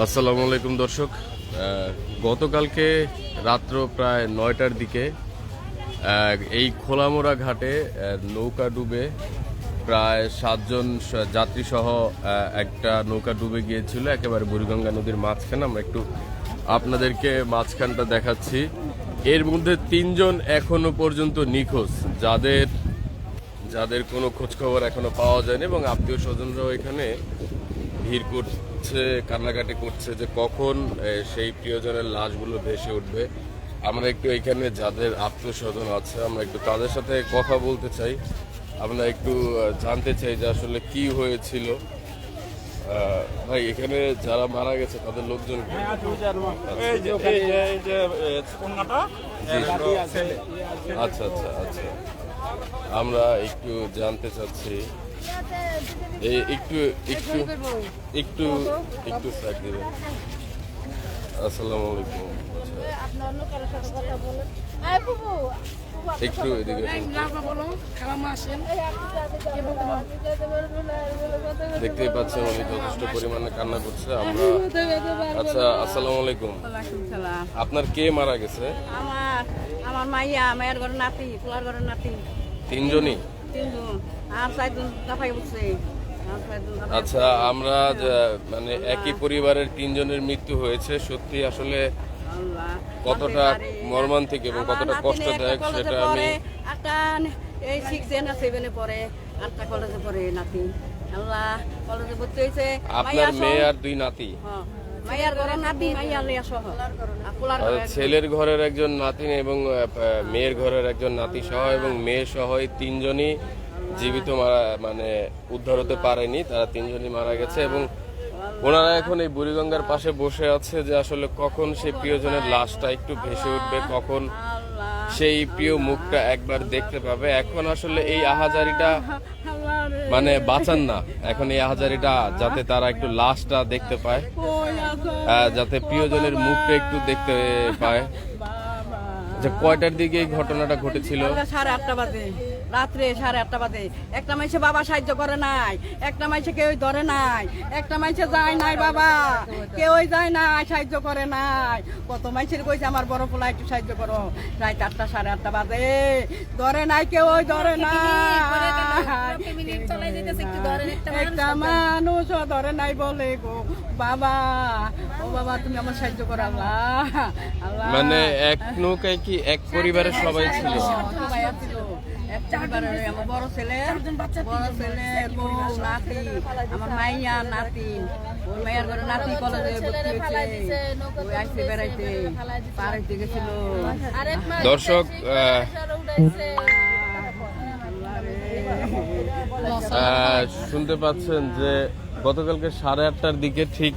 আসসালামু আলাইকুম দর্শক। গতকালকে রাত্র প্রায় নয়টার দিকে এই খোলামোড়া ঘাটে নৌকা ডুবে প্রায় সাতজন যাত্রীসহ একটা নৌকা ডুবে গিয়েছিল, একেবারে বুড়িগঙ্গা নদীর মাঝখানে। আমরা একটু আপনাদেরকে মাঝখানটা দেখাচ্ছি। এর মধ্যে তিনজন এখনও পর্যন্ত নিখোঁজ। যাদের যাদের কোনো খোঁজখবর এখনও পাওয়া যায়নি এবং আত্মীয় স্বজনরাও এখানে ভিড় কান্নাকাটি করছে যে কখন সেই প্রিয়জনের লাশগুলো ভেসে উঠবে। আমরা একটু এখানে যাদের আত্মীয় স্বজন আছে আমরা একটু তাদের সাথে কথা বলতে চাই। আমরা একটু জানতে চাই যে আসলে কি হয়েছিল। ভাই এখানে যারা মারা গেছে তাদের লোকজন। আচ্ছা আচ্ছা আচ্ছা। আমরা একটু জানতে চাচ্ছি এই একটু একটু একটু একটু সাইড দিবেন। আসসালামু আলাইকুম। একটু এদিকে দেখতেই পাচ্ছেন উনি যথেষ্ট পরিমাণে কান্না করছে। আমরা আচ্ছা আসসালামু আলাইকুম। আপনার কে মারা গেছে? আমার আমার মাইয়া মায়ের ঘরে নাতি পোলার ঘরে নাতি। তিনজনই? আচ্ছা আমরা মানে একই পরিবারের তিনজনের মৃত্যু হয়েছে। সত্যি আসলে কতটা। মর্মান্তিক এবং কতটা কষ্টদায়ক সেটা আমি এই সিক্সে না সেভেনে পড়ে আটটা কলেজে পড়ে নাতি। আল্লাহ কলেজে ভর্তি হয়েছে। আপনার মেয়ে আর দুই নাতি। ছেলের ঘরের একজন নাতি এবং মেয়ের ঘরের একজন নাতি সহ এবং মেয়ে সহ তিনজনই জীবিত মারা মানে উদ্ধার হতে পারেনি। তারা তিনজনই মারা গেছে এবং ওনারা এখন এই বুড়িগঙ্গার পাশে বসে আছে যে আসলে কখন সেই প্রিয়জনের লাশটা একটু ভেসে উঠবে কখন সেই প্রিয় মুখটা একবার দেখতে পাবে। এখন আসলে এই আহাজারিটা মানে বাঁচান না। এখন এই আহাজারিটা যাতে তারা একটু লাশটা দেখতে পায়। যাতে প্রিয়জনের মুখটা একটু দেখতে পায়। যে কয়টার দিকে এই ঘটনাটা ঘটেছিল? সাড়ে আটটা বাজে রাত্রে সাড়ে আটটা বাজে। একটা মাইসে বাবা সাহায্য করে নাই একটা মাইসে কেউ ধরে নাই একটা মাইসে যায় নাই বাবা কেউই যায় নাই সাহায্য করে নাই। কত মাইসের কইছে আমার বড় পোলা একটু সাহায্য করো। রাত আটটা সাড়ে আটটা বাজে। ধরে নাই কেউই ধরে না একটা মানুষও ধরে নাই বলে গো বাবা। ও বাবা তুমি আমার সাহায্য করো আল্লাহ। আল্লাহ। মানে এক নৌকায় কি এক পরিবারের সবাই ছিল? বড় ছেলে বড় ছেলে আমার মাইয়া ঘরে নাতি কলেজে ভর্তি দর্শক শুনতে পাচ্ছেন যে গতকালকে সাড়ে আটটার দিকে ঠিক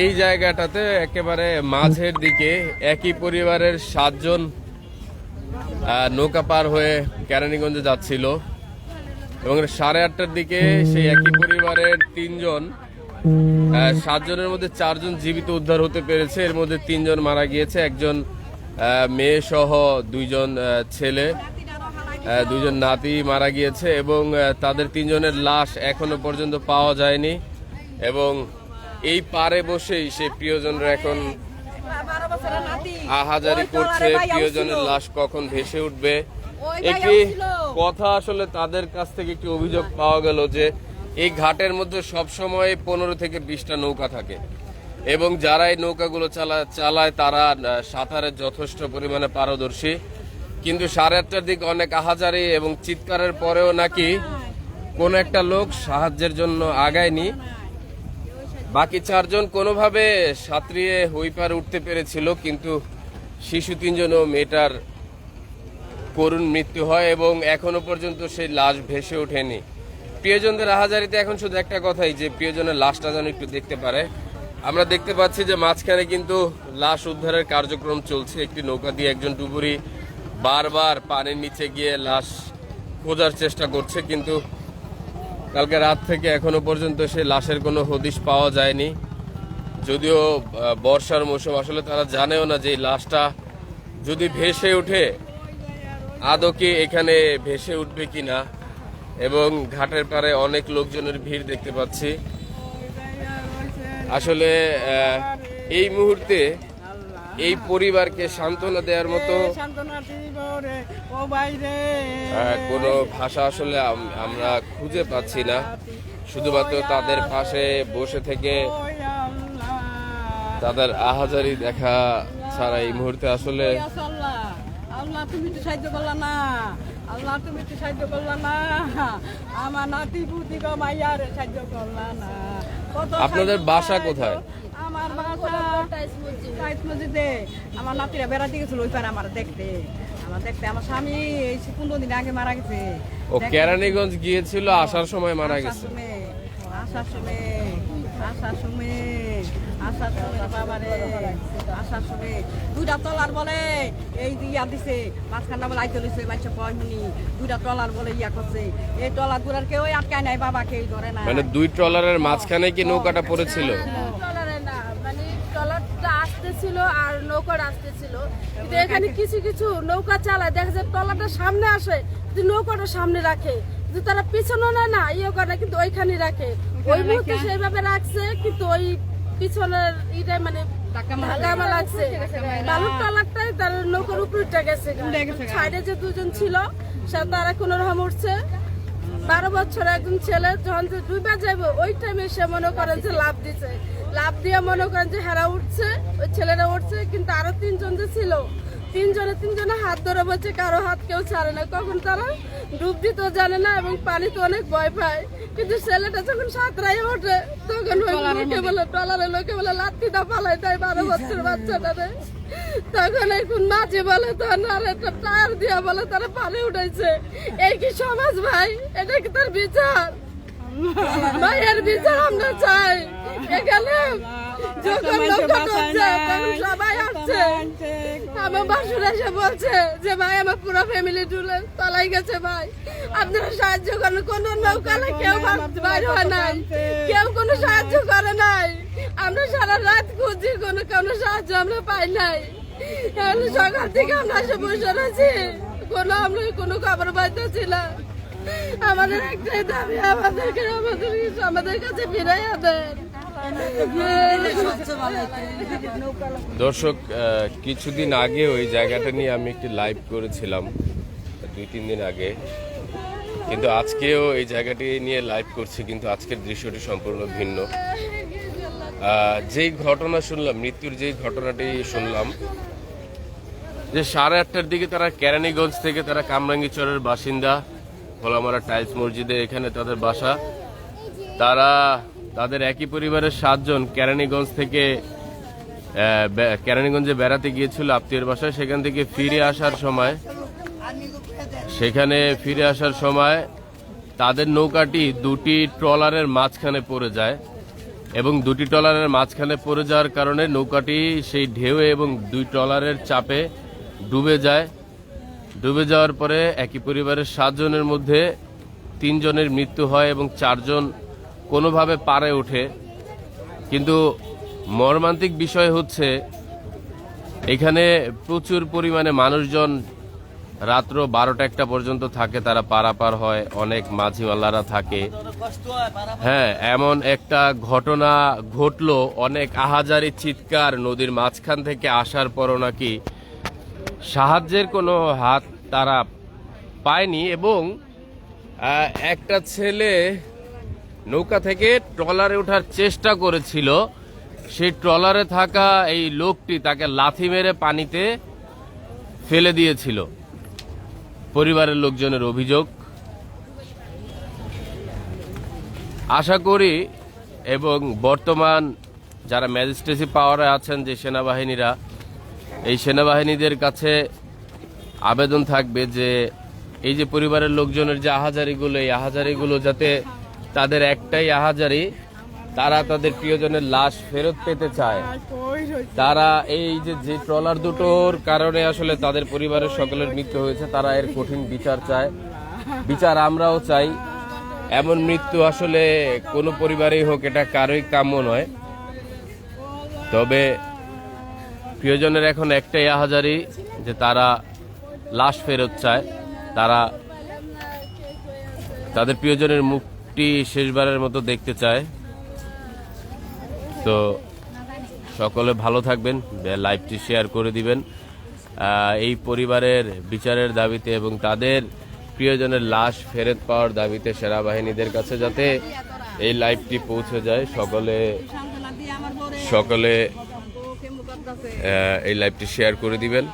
এই জায়গাটাতে একেবারে মাঝের দিকে একই পরিবারের সাতজন নৌকা পার হয়ে কেরানীগঞ্জে যাচ্ছিল। এবং সাড়ে আটটার দিকে সেই একই পরিবারের তিনজন সাতজনের মধ্যে চারজন জীবিত উদ্ধার হতে পেরেছে। এর মধ্যে তিনজন মারা গিয়েছে একজন মেয়ে সহ দুইজন ছেলে আহ, দুইজন নাতি মারা গিয়েছে এবং তাদের তিনজনের লাশ এখনও পর্যন্ত পাওয়া যায়নি। এবং এই পারে বসেই সে প্রিয়জনরা এখন আহাজারি করছে প্রিয়জনের লাশ কখন ভেসে উঠবে? একটি কথা আসলে তাদের কাছ থেকে একটি অভিযোগ পাওয়া গেল যে এই ঘাটের মধ্যে সব সময় পনেরো থেকে বিশটা নৌকা থাকে। এবং যারা এই নৌকাগুলো চালা চালায় তারা সাঁতারে যথেষ্ট পরিমাণে পারদর্শী। কিন্তু সাড়ে আটটার দিকে অনেক আহাজারি এবং চিৎকারের পরেও নাকি কোন একটা লোক সাহায্যের জন্য আগায়নি। বাকি চারজন কোনোভাবে সাঁতরিয়ে হই পার উঠতে পেরেছিল, কিন্তু শিশু তিনজন ও মেয়েটার করুণ মৃত্যু হয় এবং এখনও পর্যন্ত সেই লাশ ভেসে ওঠেনি। প্রিয়জনদের আহাজারিতে এখন শুধু একটা কথাই, যে প্রিয়জনের লাশটা যেন একটু দেখতে পারে। আমরা দেখতে পাচ্ছি যে মাঝখানে কিন্তু লাশ উদ্ধারের কার্যক্রম চলছে। একটি নৌকা দিয়ে একজন ডুবুরি বারবার পানির নিচে গিয়ে লাশ খোঁজার চেষ্টা করছে, কিন্তু কালকে রাত থেকে এখনও পর্যন্ত সে লাশের কোনো হদিশ পাওয়া যায়নি। যদিও বর্ষার মৌসুম, আসলে তারা জানেও না যে লাশটা যদি ভেসে ওঠে, আদৌ কি এখানে ভেসে উঠবে কি না এবং ঘাটের পারে অনেক লোকজনের ভিড় দেখতে পাচ্ছি। আসলে এই মুহূর্তে এই পরিবারকে সান্ত্বনা দেওয়ার মতো আহ, কোনো ভাষা আসলে আমরা খুঁজে পাচ্ছি না। শুধুমাত্র তাদের পাশে বসে থেকে তাদের আহাজারি দেখা ছাড়া এই মুহূর্তে আসলে আল্লাহ। তুমি তো সাহায্য করলা না। আল্লাহ তুমি তো সাহায্য করলা না। আমার নাতি পুতি গো মাইয়ারে সাহায্য করলা না। আপনাদের বাসা কোথায়? আমার মসজিদে নাতিরা বেড়াতে গেছিল ওই পারে আমার দেখতে। আমার দেখতে আমার স্বামী এই পনেরো দিন আগে মারা গেছে। ও কেরানীগঞ্জ গিয়েছিল আসার সময় মারা গেছে। আসার সময় আসার সময় আসার সময় বাবারে আসার সময়। দুইটা টলার বলে এই ইয়া দিছে মাঝখানটা বলে আইতে লইছে বাচ্চা কয় শুনি দুইটা টলার বলে ইয়া করছে। এই টলার দুরার কেউ আটকায় নাই বাবা কেউ ধরে না মানে দুই ট্রলারের মাঝখানে কি নৌকাটা পড়েছিল ট্রলারে না মানে ট্রলারটা আসতেছিল আর নৌকাটা আসতেছিল কিন্তু এখানে কিছু কিছু নৌকা চালায়। দেখা যায় ট্রলারটা সামনে আসে কিন্তু নৌকাটা সামনে রাখে। কিন্তু তারা পিছনে না না ইয়ে করে কিন্তু ওইখানে রাখে। ওই মুহূর্তে সেইভাবে রাখছে কিন্তু ওই পিছনের ইটা মানে ধাক্কা লাগছে। বালুর ট্রলারটাই তার নৌকার উপরে গেছে সাইডে যে দুজন ছিল সে তারা কোনো রকম উঠছে বারো বছর একজন ছেলে যখন যে ডুবে যাবে ওই টাইমে সে মনে করেন যে লাভ দিছে। লাভ দিয়ে মনে করেন যে হেরা উঠছে ওই ছেলেরা উঠছে কিন্তু আরও তিনজন যে ছিল তিনজনে তিনজনে হাত ধরে বলছে কারও হাত কেউ ছাড়ে না। কখন তারা ডুব দিতেও জানে না এবং পানিতে অনেক ভয় পায়। কিন্তু ছেলেটা যখন সাঁতরাই ওঠে তখন ওই লোকে বলে টলারে লোকে বলে লাত্তিটা পালাই দেয় বারো বছর বাচ্চাটা তখন এখন মাঝে বলে তখন আর একটা টায়ার দিয়া বলে তারা পানি উঠাইছে। এই কি সমাজ ভাই? এটা কি তার বিচার? ভাইয়ের বিচার আমরা চাই। এখানে যখন লোকটা করছে তখন সবাই আসছে। আমার বাসুর এসে বলছে যে ভাই আমার পুরো ফ্যামিলি টুলে তলাই গেছে ভাই। আপনারা সাহায্য করেন। কোন নৌকালে কেউ বাইরে হয় নাই। কেউ কোনো সাহায্য করে নাই। আমরা সারা রাত খুঁজি কোনো কোনো সাহায্য আমরা পাই নাই। সকাল থেকে আমরা এসে বসে রয়েছি। কোনো আমরা কোনো খবর পাইতেছি না। আমাদের একটাই দাবি আমাদেরকে আমাদের আমাদের কাছে ফিরাই দেন। দর্শক কিছুদিন আগে ওই জায়গাটা নিয়ে আমি একটি লাইভ করেছিলাম, দুই তিন দিন আগে। কিন্তু আজকেও এই জায়গাটি নিয়ে লাইভ করছি, কিন্তু আজকের দৃশ্যটি সম্পূর্ণ ভিন্ন। যেই ঘটনা শুনলাম, মৃত্যুর যেই ঘটনাটি শুনলাম, যে সাড়ে আটটার দিকে তারা কেরানীগঞ্জ থেকে তারা কামরাঙ্গীচরের বাসিন্দা, ভোলামারা টাইলস মসজিদে এখানে তাদের বাসা। তারা তাদের একই পরিবারের সাতজন কেরানীগঞ্জ থেকে কেরানীগঞ্জে বেড়াতে গিয়েছিল আত্মীয়ের বাসায়। সেখান থেকে ফিরে আসার সময়, সেখানে ফিরে আসার সময় তাদের নৌকাটি দুটি ট্রলারের মাঝখানে পড়ে যায় এবং দুটি ট্রলারের মাঝখানে পড়ে যাওয়ার কারণে নৌকাটি সেই ঢেউয়ে এবং দুই ট্রলারের চাপে ডুবে যায়। ডুবে যাওয়ার পরে একই পরিবারের সাতজনের মধ্যে তিনজনের মৃত্যু হয় এবং চারজন কোনোভাবে পারে ওঠে। কিন্তু মর্মান্তিক বিষয় হচ্ছে, এখানে প্রচুর পরিমাণে মানুষজন রাত্র বারোটা একটা পর্যন্ত থাকে, তারা পারাপার হয়, অনেক মাঝিওয়ালারা থাকে। হ্যাঁ এমন একটা ঘটনা ঘটলো, অনেক আহাজারি চিৎকার নদীর মাঝখান থেকে আসার পরও নাকি সাহায্যের কোনো হাত তারা পায়নি এবং একটা ছেলে নৌকা থেকে ট্রলারে ওঠার চেষ্টা করেছিল। সেই ট্রলারে থাকা এই লোকটি তাকে লাথি মেরে পানিতে ফেলে দিয়েছিল। পরিবারের লোকজনের অভিযোগ। আশা করি এবং বর্তমান যারা ম্যাজিস্ট্রেসি পাওয়ারে আছেন যে সেনাবাহিনীরা, এই সেনাবাহিনীদের কাছে আবেদন থাকবে যে এই যে পরিবারের লোকজনের যে আহাজারিগুলো, এই আহাজারিগুলো যাতে তাদের একটাই আহাজারি, তারা তাদের প্রিয়জনের লাশ ফেরত পেতে চায়। তারা এই যে যে ট্রলার দুটোর কারণে আসলে তাদের পরিবারের সকলের মৃত্যু হয়েছে, তারা এর কঠিন বিচার চায়। বিচার আমরাও চাই। এমন মৃত্যু আসলে কোনো পরিবারেই হোক, এটা কারোই কাম্য নয়। তবে প্রিয়জনের এখন একটাই আহাজারি, যে তারা লাশ ফেরত চায়। তারা তাদের প্রিয়জনের মুখটি শেষবারের মতো দেখতে চায়। তো সকলে ভালো থাকবেন লাইভটি শেয়ার করে দিবেন। এই পরিবারের বিচারের দাবিতে এবং তাদের প্রিয়জনের লাশ ফেরত পাওয়ার দাবিতে সেনাবাহিনীদের কাছে যাতে এই লাইভটি পৌঁছে যায়। সকলে সকলে এই লাইভটি শেয়ার করে দিবেন।